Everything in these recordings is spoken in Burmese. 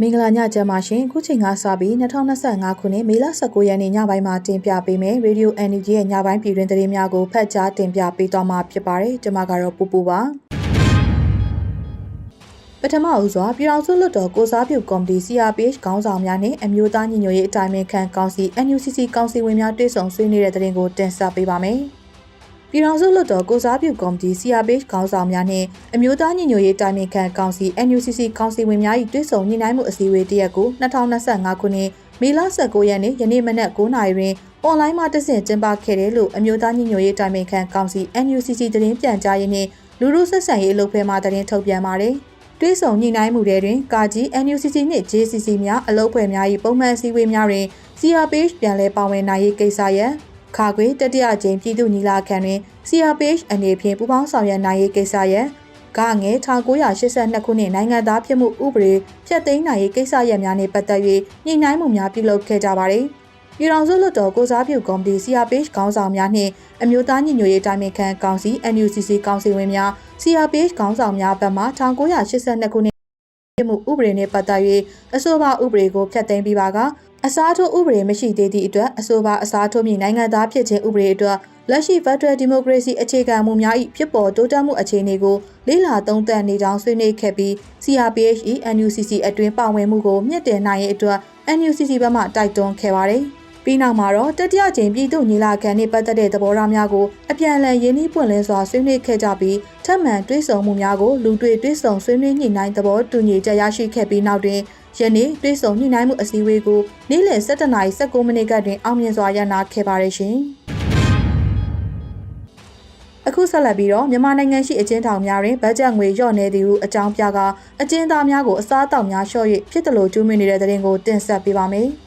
မင်္ဂလာညချမ်းပါရှင်ခုချိန်ကစပြီး2025ခုနှစ်မေလ19ရက်နေ့ညပိုင်းမှာတင်ပြပေးမယ်ရေဒီယို NUG ရဲ့ညပိုင်းပြည်တွင်သတင်းများကိုဖတ်ကြားတင်ပြပေးသွားမှာဖြစ်ပါတယ်ကျွန်မကတော့ပူပူပါပထမဦးစွာပြည်အောင်စုလွတ်တော်ကိုစားပြုကော်မတီ CRPH ခေါင်းဆောင်များနဲ့အမျိုးသားညီညွတ်ရေးအတိုင်းအမြခံကောင်စီ NUCC ကောင်စီဝင်များတွေ့ဆုံဆွေးနွေးတဲ့သတင်းကိုတင်ဆက်ပေးပါမယ် ပြည်ထောင်စုလွှတ်တော်ကိုစားပြုကော်မတီ CRPH ခေါင်းဆောင်များနှင့်အမျိုးသားညီညွတ်ရေးတိုင်ပင်ခံကောင်စီ NUCC ကောင်စီဝင်များ၏တွေ့ဆုံညှိနှိုင်းမှုအစည်းအဝေးတစ်ရက်ကို2025ခုနှစ်မေလ19ရက်နေ့ယနေ့မနက်9:00နာရီတွင်အွန်လိုင်းမှာတက်ဆင်ကျင်းပခဲ့တယ်လို့အမျိုးသားညီညွတ်ရေးတိုင်ပင်ခံကောင်စီ NUCC သတင်းပြန်ကြားရေးနှင့်လူမှုဆက်ဆံရေးအလုပ်ဖဲမှသတင်းထုတ်ပြန်ပါတယ်။တွဲဆောင်ညှိနှိုင်းမှုတွေတွင်ကာကြီး NUCC နှင့် JCC များအလုပ်ဖွဲ့များ၏ပုံမှန်စည်းဝေးများတွင် CRPH ပြန်လည်ပါဝင်နိုင်ရေးကိစ္စရန် ခါခွေတတိယကြိမ်ပြည်သူညီလာခံတွင် CRPH အနေဖြင့်ပူးပေါင်းဆောင်ရွက်နိုင်ရေးကိစ္စရန်ကငယ်1982ခုနှစ်နိုင်ငံသားဖြစ်မှုဥပဒေဖျက်သိမ်းနိုင်ရေးကိစ္စရပ်များနှင့်ပတ်သက်၍ညှိနှိုင်းမှုများပြုလုပ်ခဲ့ကြပါသည်။ပြည်ထောင်စုလွှတ်တော်ကိုစားပြုကော်မတီ CRPH ခေါင်းဆောင်များနှင့်အမျိုးသားညီညွတ်ရေးတိုင်းခံကောင်စီ NUCC ကောင်စီဝင်များ CRPH ခေါင်းဆောင်များဘက်မှ1982ခုနှစ် ပြည်မှုဥပဒေနှင့်ပတ်သက်၍အဆိုပါဥပဒေကိုဖျက်သိမ်းပြီးပါကအစားထိုးဥပဒေမရှိသေးသည့်အတွက်အဆိုပါအစားထိုးမည့်နိုင်ငံသားဖြစ်ခြင်းဥပဒေအတွက်လက်ရှိ Federal Democracy အခြေခံမူများ၏ဖြစ်ပေါ်တိုးတက်မှုအခြေအနေကိုလေ့လာသုံးသပ်နေကြောင်းဆွေးနွေးခဲ့ပြီး CRPH ၏ NUCC အတွင်းပါဝင်မှုကိုမြင့်တင်နိုင်ရေးအတွက် NUCC ဘက်မှတိုက်တွန်းခဲ့ပါတယ်။ ပြီးနောက်မှာတော့တတိယကြိမ်ပြည်သူ့ညီလာခံနှင့်ပတ်သက်တဲ့သဘောထားများကိုအပြန်အလှန်ရင်းနှီးပွင့်လင်းစွာဆွေးနွေးခဲ့ကြပြီးထပ်မံတွေးဆုံမှုများကိုလူတွေ့တွေးဆုံဆွေးနွေးညှိနှိုင်းသဘောတူညီချက်ရရှိခဲ့ပြီးနောက်တွင်ယနေ့တွေးဆုံညှိနှိုင်းမှုအစည်းအဝေးကိုနေ့လယ်7:19မိနစ်ကတွင်အောင်မြင်စွာရနာခဲ့ပါတယ်ရှင်။အခုဆက်လက်ပြီးတော့မြန်မာနိုင်ငံရှိအကျဉ်းထောင်များတွင်ဘတ်ဂျက်ငွေလျော့နေသည်ဟုအကြောင်းပြကအကျဉ်းသားများကိုအစားအသောက်များလျှော့၍ဖြစ်တယ်လို့ကျူးမွေနေတဲ့တဲ့ရင်ကိုတင်ဆက်ပေးပါမယ်။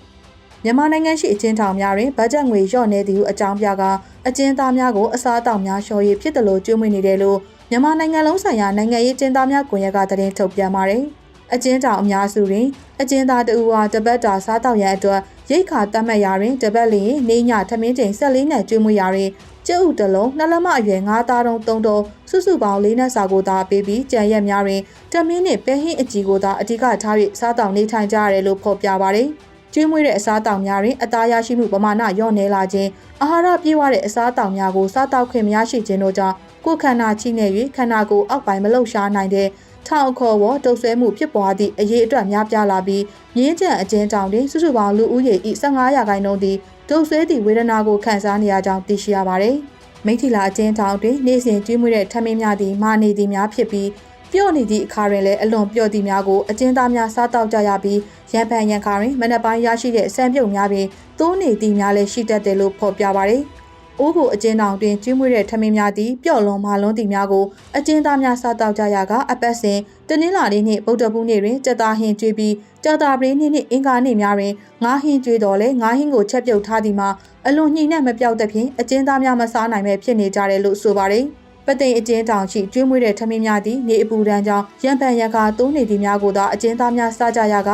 မြန်မာနိုင်ငံရှိအကျဉ်းထောင်များတွင်ဘတ်ဂျက်ငွေလျော့နေသည်ဟုအကြောင်းပြကအကျဉ်းသားများကိုအစားအသောက်များလျှော့၍ဖြစ်တယ်လို့ကျူးမွေနေတယ်လို့မြန်မာနိုင်ငံလုံးဆိုင်ရာနိုင်ငံရေးကျဉ်းသားများကွန်ရက်ကသတင်းထုတ်ပြန်ပါတယ်။အကျဉ်းထောင်အများစုတွင်အကျဉ်းသားတဦးဟာတပတ်တာစားတောက်ရန်အတွက်ရိတ်ခါတတ်မှတ်ရာတွင်တပတ်လျင်နေညထမင်းချိန်14နဲ့ကျွေးမွေးရာတွင်ကျုပ်ဥတလုံးနှလက်မအရွယ်9သားတုံး3တုံးစုစုပေါင်း၄နဲ့စာကိုသာပေးပြီးကြံရက်များတွင်တမင်းနှင့်ပဲဟင်းအကြီးကိုသာအဓိကထား၍စားတောက်နေထိုင်ကြရတယ်လို့ဖော်ပြပါတယ်။ ကျွေးမွေးတဲ့အစားအသောက်များတွင်အသားရရှိမှုပမာဏလျော့နည်းလာခြင်းအာဟာရပြည့်ဝတဲ့အစားအသောက်များကိုစားတောက်ခွင့်မရရှိခြင်းတို့ကြောင့်ကိုယ်ခန္ဓာချိနေ၍ခန္ဓာကိုယ်အောက်ပိုင်းမလှုပ်ရှားနိုင်တဲ့ထောင်ခေါ်ဝတုပ်ဆွဲမှုဖြစ်ပွားသည့်အရေးအတွက်များပြားလာပြီးမြင်းကျန်အကျဉ်းတောင်တွင်စုစုပေါင်းလူဦးရေ၏15ရာခိုင်နှုန်းသည်ဒုတ်ဆွဲသည့်ဝေဒနာကိုခံစားနေရကြောင်းသိရှိရပါသည်။မိထီလာအကျဉ်းတောင်တွင်နေ့စဉ်ကျွေးမွေးတဲ့ထမင်းများသည်မာနေသည်များဖြစ်ပြီး ပြော့နေသည့်အခါတွင်လည်းအလွန်ပြော့သည့်များကိုအကျဉ်းသားများစားတောက်ကြရပြီးရန်ဖန်ရန်ခါတွင်မနက်ပိုင်းရရှိတဲ့ဆံပြုတ်များပင်သိုးနေသည့်များလည်းရှိတတ်တယ်လို့ဖော်ပြပါသည်။အိုးကိုအကျဉ်းတောင်တွင်ကျွေးမွေးတဲ့ထမင်းများသည်ပျော့လွန်မာလွန်သည့်များကိုအကျဉ်းသားများစားတောက်ကြရကအပတ်စဉ်တနင်္လာနေ့နှင့်ဗုဒ္ဓဘူးနေ့တွင်ကြက်သားဟင်းကျွေးပြီးကြာတာပရင်းနေ့နှင့်အင်္ဂါနေ့များတွင်ငါးဟင်းကျွေးတော်လဲငါးဟင်းကိုချက်ပြုတ်ထားသည်မှာအလွန်ညှိနှံ့မပြောက်သဖြင့်အကျဉ်းသားများမစားနိုင်ပဲဖြစ်နေကြတယ်လို့ဆိုပါတယ် ပသိမ်အကျဉ်းတောင်ရှိကျွေးမွေးတဲ့ထမင်းများသည်နေအပူဒဏ်ကြောင့်ရံပန်ရံကာတိုးနေသည့်များကိုသာအကျဉ်းသားများစားကြရက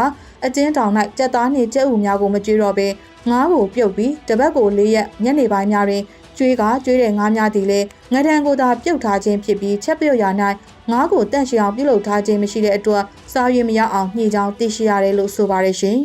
အကျဉ်းတောင်၌ကြက်သားနှင့်ကြက်ဥများကိုမကျွေးတော့ဘဲငါးကိုပြုတ်ပြီးတပတ်ကို၄ရက်ညနေပိုင်းများတွင်ကျွေးကကျွေးတဲ့ငါးများသည်လည်းငဒံကိုသာပြုတ်ထားခြင်းဖြစ်ပြီးချက်ပြုတ်ရာ၌ငါးကိုတန့်ရှင်းအောင်ပြုလုပ်ထားခြင်းမရှိတဲ့အတွက်စားရည်မရအောင်ညှိကြောင်းသိရှိရတယ်လို့ဆိုပါရရှင်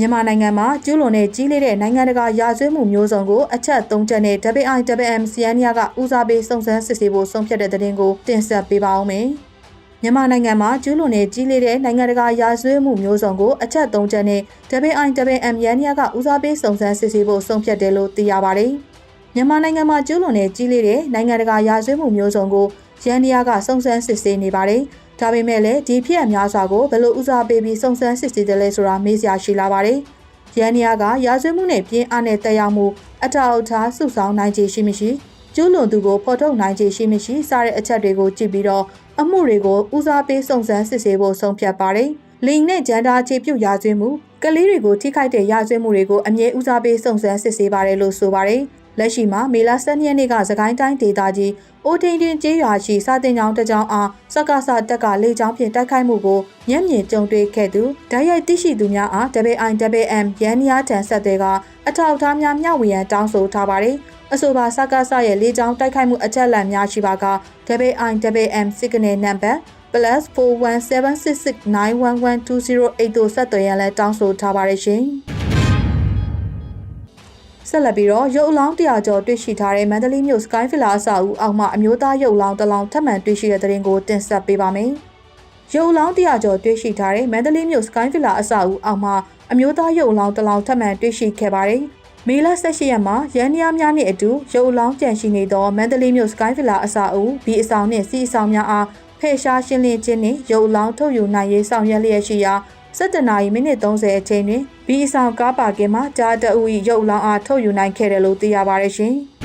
မြန်မာနိုင်ငံမှာကျူးလွန်တဲ့ကြီးလေးတဲ့နိုင်ငံတကာရာဇဝတ်မှုမျိုးစုံကိုအချက်၃ချက်နဲ့ WIWM စီယန်နီယာကဦးစားပေးစုံစမ်းစစ်ဆေးဖို့ဆုံးဖြတ်တဲ့တဲ့တင်ကိုတင်ဆက်ပေးပါအောင်မယ်။မြန်မာနိုင်ငံမှာကျူးလွန်တဲ့ကြီးလေးတဲ့နိုင်ငံတကာရာဇဝတ်မှုမျိုးစုံကိုအချက်၃ချက်နဲ့ WIWM ရန်နီယာကဦးစားပေးစုံစမ်းစစ်ဆေးဖို့ဆုံးဖြတ်တယ်လို့သိရပါတယ်။မြန်မာနိုင်ငံမှာကျူးလွန်တဲ့ကြီးလေးတဲ့နိုင်ငံတကာရာဇဝတ်မှုမျိုးစုံကိုရန်နီယာကစုံစမ်းစစ်ဆေးနေပါတယ်။ ဒါပေမဲ့လည်းဒီဖြစ်အများစွာကိုဘယ်လိုဦးစားပေးပြီးစုံစမ်းစစ်ဆေးတယ်လဲဆိုတာမေးစရာရှိလာပါတယ်။ရန်နီယာကရာဇဝတ်မှုနဲ့ပြင်းအားနဲ့တက်ရောက်မှုအထောက်အထားစုဆောင်းနိုင်ခြေရှိမရှိကျူးလွန်သူကိုဖော်ထုတ်နိုင်ခြေရှိမရှိစတဲ့အချက်တွေကိုကြည့်ပြီးတော့အမှုတွေကိုဦးစားပေးစုံစမ်းစစ်ဆေးဖို့ဆုံးဖြတ်ပါတယ်။လိန်နဲ့ဂျန်ဒါခြေပြုတ်ရာသွင်းမှုကလေးတွေကိုထိခိုက်တဲ့ရာသွင်းမှုတွေကိုအမြဲဦးစားပေးစုံစမ်းစစ်ဆေးပါတယ်လို့ဆိုပါတယ်။ လက်ရှိမှာမေလ12ရက်နေ့ကသခိုင်းတိုင်းဒေသကြီးအိုထိန်တင်ကျေးရွာရှိစာတင်ကျောင်းတစ်ကျောင်းအားစက္ကစတက်ကလေကျောင်းဖြင့်တိုက်ခိုက်မှုကိုမျက်မြင်ကြုံတွေ့ခဲ့သူဓာတ်ရိုက်သိရှိသူများအား WIWM ရန်နီယာတန်ဆက်တဲ့ကအထောက်အထားများမျှဝေရန်တောင်းဆိုထားပါတယ်။အဆိုပါစကားဆရဲ့လေးချောင်းတိုက်ခိုက်မှုအချက်အလက်များရှိပါက WIWM signal number +417669112080 တို့ဆက်သွယ်ရန်လည်းတောင်းဆိုထားပါတယ်ရှင်။ ဆက်လက်ပြီးတော့ရုပ်အလောင်း100ကျော်တွေ့ရှိထားတဲ့မန္တလေးမြို့ Sky Villa အဆောက်အဦအောက်မှာအမျိုးသားရုပ်အလောင်းတစ်လောင်းထပ်မံတွေ့ရှိတဲ့တဲ့ရင်ကိုတင်ဆက်ပေးပါမယ်။ရုပ်အလောင်း100ကျော်တွေ့ရှိထားတဲ့မန္တလေးမြို့ Sky Villa အဆောက်အဦအောက်မှာအမျိုးသားရုပ်အလောင်းတစ်လောင်းထပ်မံတွေ့ရှိခဲ့ပါတယ်။မေလ18ရက်မှာရန်နီယာများနှင့်အတူရုပ်အလောင်းကြံရှိနေသောမန္တလေးမြို့ Sky Villa အဆောက်အဦဘီအဆောင်နှင့်စီအဆောင်များအားဖယ်ရှားရှင်းလင်းခြင်းနှင့်ရုပ်အလောင်းထုတ်ယူနိုင်ရေးဆောင်ရွက်လျက်ရှိရာ 17နာရီမိနစ်30အချိန်တွင်ဘီအဆောင်ကားပါကင်မှာဂျာတအူ၏ရုပ်အလောင်းအားထုတ်ယူနိုင်ခဲ့တယ်လို့သိရပါတယ်ရှင်။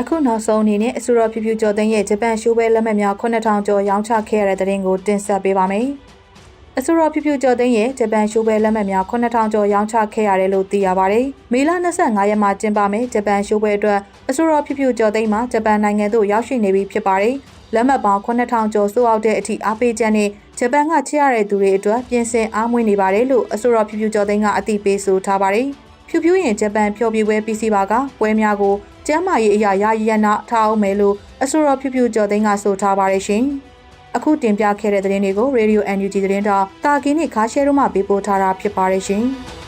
အခုနောက်ဆုံးအနေနဲ့အစိုးရဖြူဖြူကျော်သိန်းရဲ့ဂျပန်ရှိုးပွဲလက်မှတ်များ9000ကျော်ရောင်းချခဲ့ရတဲ့တဲ့ရင်ကိုတင်ဆက်ပေးပါမယ်။အစိုးရဖြူဖြူကျော်သိန်းရဲ့ဂျပန်ရှိုးပွဲလက်မှတ်များ9000ကျော်ရောင်းချခဲ့ရတယ်လို့သိရပါတယ်။မေလ25ရက်မှာကျင်းပမယ်ဂျပန်ရှိုးပွဲအတွက်အစိုးရဖြူဖြူကျော်သိန်းမှာဂျပန်နိုင်ငံသို့ရောက်ရှိနေပြီဖြစ်ပါတယ်။ လက်မှတ်ပေါင်း9000ကျော်စိုးအောက်တဲ့အထိအားပေးချက်နဲ့ဂျပန်ကချစ်ရတဲ့သူတွေအတွက်ပြင်ဆင်အားမွေးနေပါတယ်လို့အစိုးရဖြူဖြူကျော်သိန်းကအသိပေးဆိုထားပါတယ်။ဖြူဖြူရင်ဂျပန်ဖျော်ဖြေပွဲပြီးစီပါကပွဲများကိုကျမ်းမာရေးအရာယာယီရနာထားအောင်မယ်လို့အစိုးရဖြူဖြူကျော်သိန်းကဆိုထားပါတယ်ရှင်။အခုတင်ပြခဲ့တဲ့သတင်းတွေကို Radio NUG သတင်းတော့တာကင်းနဲ့ခါရှဲတို့မှပေးပို့ထားတာဖြစ်ပါတယ်ရှင်။